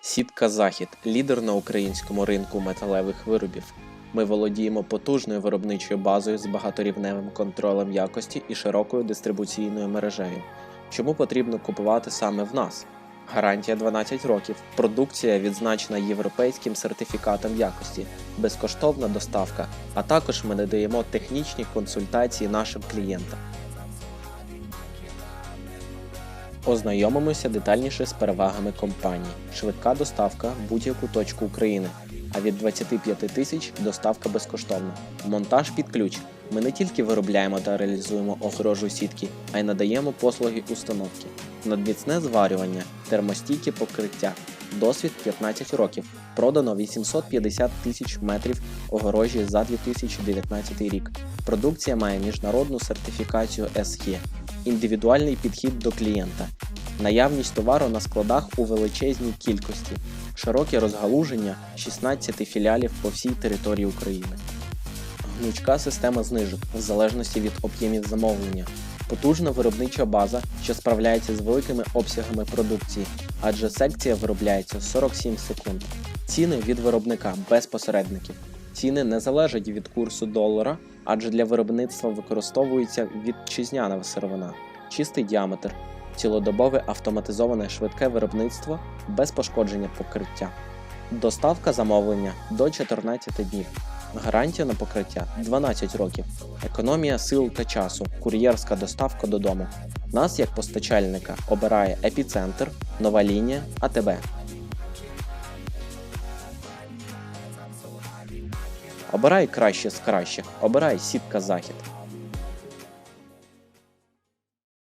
Сітка Захід лідер на українському ринку металевих виробів. Ми володіємо потужною виробничою базою з багаторівневим контролем якості і широкою дистрибуційною мережею. Чому потрібно купувати саме в нас? Гарантія 12 років, продукція відзначена європейським сертифікатом якості, безкоштовна доставка, а також ми надаємо технічні консультації нашим клієнтам. Ознайомимося детальніше з перевагами компанії. Швидка доставка в будь-яку точку України, а від 25 тисяч доставка безкоштовна. Монтаж під ключ. Ми не тільки виробляємо та реалізуємо огорожу сітки, а й надаємо послуги установки. Надміцне зварювання, термостійкі покриття. Досвід 15 років. Продано 850 тисяч метрів огорожі за 2019 рік. Продукція має міжнародну сертифікацію SE. Індивідуальний підхід до клієнта, наявність товару на складах у величезній кількості, широке розгалуження 16 філіалів по всій території України, гнучка система знижок в залежності від об'ємів замовлення, потужна виробнича база, що справляється з великими обсягами продукції, адже секція виробляється 47 секунд. Ціни від виробника без посередників. Ціни не залежать від курсу долара, адже для виробництва використовується вітчизняна сировина, чистий діаметр, цілодобове автоматизоване швидке виробництво без пошкодження покриття, доставка замовлення до 14 днів, гарантія на покриття 12 років, економія сил та часу, кур'єрська доставка додому. Нас як постачальника обирає епіцентр, нова лінія, АТБ. Обирай краще з кращих, обирай сітка захід.